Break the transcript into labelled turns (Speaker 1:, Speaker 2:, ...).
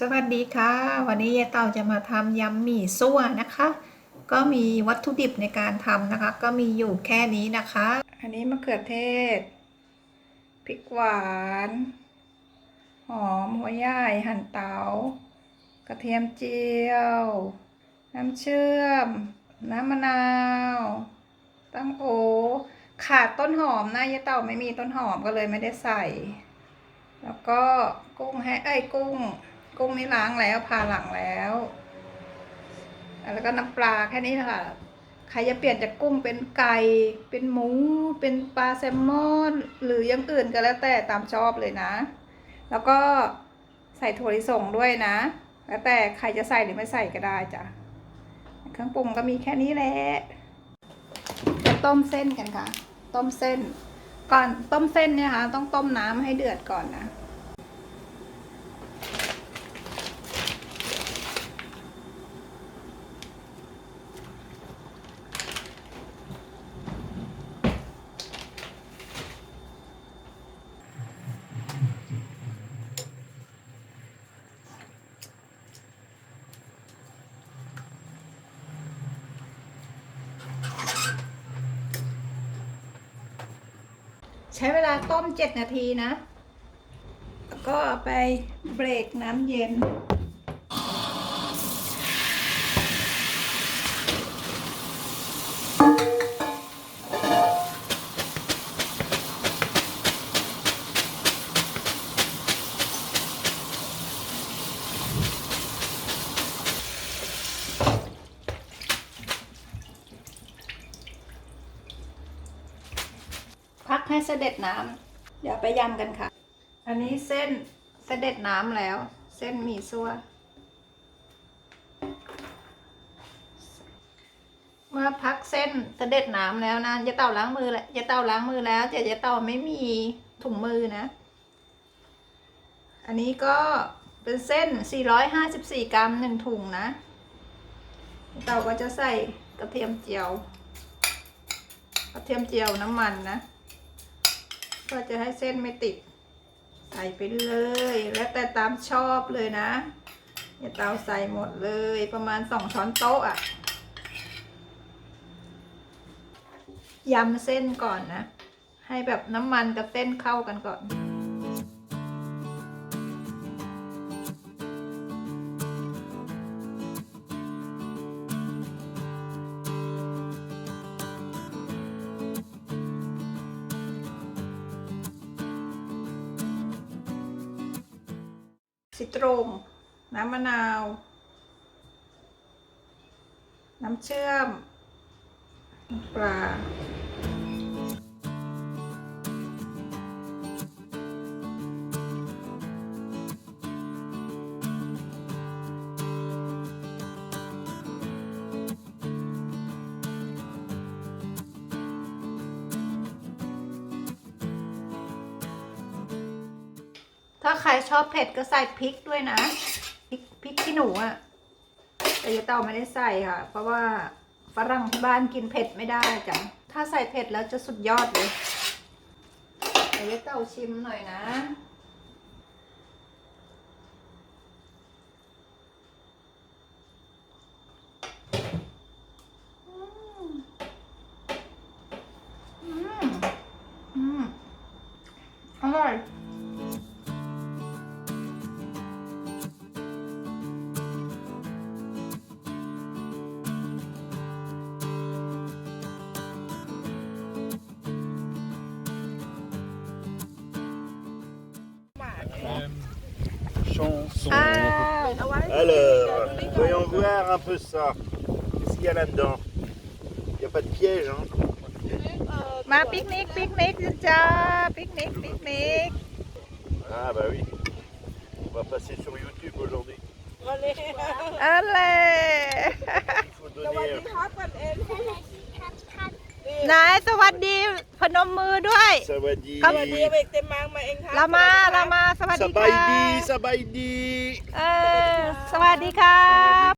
Speaker 1: สวัสดีค่ะ วันนี้ยายเต่าจะมาทำยำหมี่ซั่วนะคะ ก็มีวัตถุดิบในการทำนะคะ ก็มีอยู่แค่นี้นะคะ อันนี้มะเขือเทศพริกหวานหอมหัวใหญ่หั่นเตากระเทียมเจียว น้ำเชื่อม น้ำมะนาว ตั้งโอขาดต้นหอมนะยายเต่าไม่มีต้นหอมก็เลยไม่ได้ใส่ แล้วก็กุ้งให้เอ้ยกุ้ง กุ้งนี่ล้างแล้วผ่าหลังแล้ว แล้วก็น้ำปลาแค่นี้ค่ะ ใครจะเปลี่ยนจากกุ้งเป็นไก่ เป็นหมู เป็นปลาแซลมอน หรืออยังอื่นก็แล้วแต่ตามชอบเลยนะ แล้วก็ใส่ถั่วลิสงด้วยนะ แล้วแต่ใครจะใส่หรือไม่ใส่ก็ได้จ้ะ เครื่องปรุงก็มีแค่นี้แหละจะต้มเส้นกันค่ะ ต้มเส้น ก่อนต้มเส้นเนี่ยค่ะ ต้องต้มน้ำให้เดือดก่อนนะ ใช้เวลาต้มเจ็ดนาทีนะ แล้วก็ไปเบรกน้ำเย็น ให้เสด็จน้ำเดี๋ยวไปยำกันค่ะ อันนี้เส้นเสด็จน้ำแล้ว เส้นหมี่ซั่ว เมื่อพักเส้นเสด็จน้ำแล้วนะยายเต่าล้างมือแล้วยายเต่าล้างมือแล้วแต่ยายเต่าไม่มีถุงมือนะ อันนี้ก็เป็นเส้น 454 กรัมหนึ่งถุงนะยายเต่าก็จะใส่กระเทียมเจียว กระเทียมเจียวน้ำมันนะ ก็จะให้เส้นไม่ติด ใส่ไปเลย แล้วแต่ตามชอบเลยนะอย่าเตาใส่หมดเลยประมาณสองช้อนโต๊ะอะยำเส้นก่อนนะ ให้แบบน้ำมันกับเส้นเข้ากันก่อน ซิตรงน้ำมะนาว น้ำเชื่อมปลา ถ้าใครชอบเผ็ดก็ใส่พริกด้วยนะ พริกพริกขี้หนูอะแต่ยายเต่าไม่ได้ใส่ค่ะ เพราะว่าฝรั่งที่บ้านกินเผ็ดไม่ได้จ้ะ ถ้าใส่เผ็ดแล้วจะสุดยอดเลยเดี๋ยวยายเต่าชิมหน่อยนะ
Speaker 2: Chanson.
Speaker 1: อ้าว
Speaker 2: Alors, voyons voir un peu ça. Qu'est-ce qu'il y a là-dedans Il n'y a pas de piège, hein
Speaker 1: มาปิกนิกปิกนิกจ้าปิกนิกปิกนิก
Speaker 2: Ah bah oui. On va passer sur YouTube aujourd'hui.
Speaker 1: อะไร
Speaker 2: Il faut donner... euh,
Speaker 1: นายสวัสดีพนมมือ ด้วย
Speaker 2: Ça va dire...
Speaker 1: ครับ
Speaker 3: เวกเต็มมังมาเองครับ
Speaker 1: เรามาเรามาสวัสดีค่ะ
Speaker 2: Sabaidi, Sabaidi
Speaker 1: เออสวัสดีค่ะ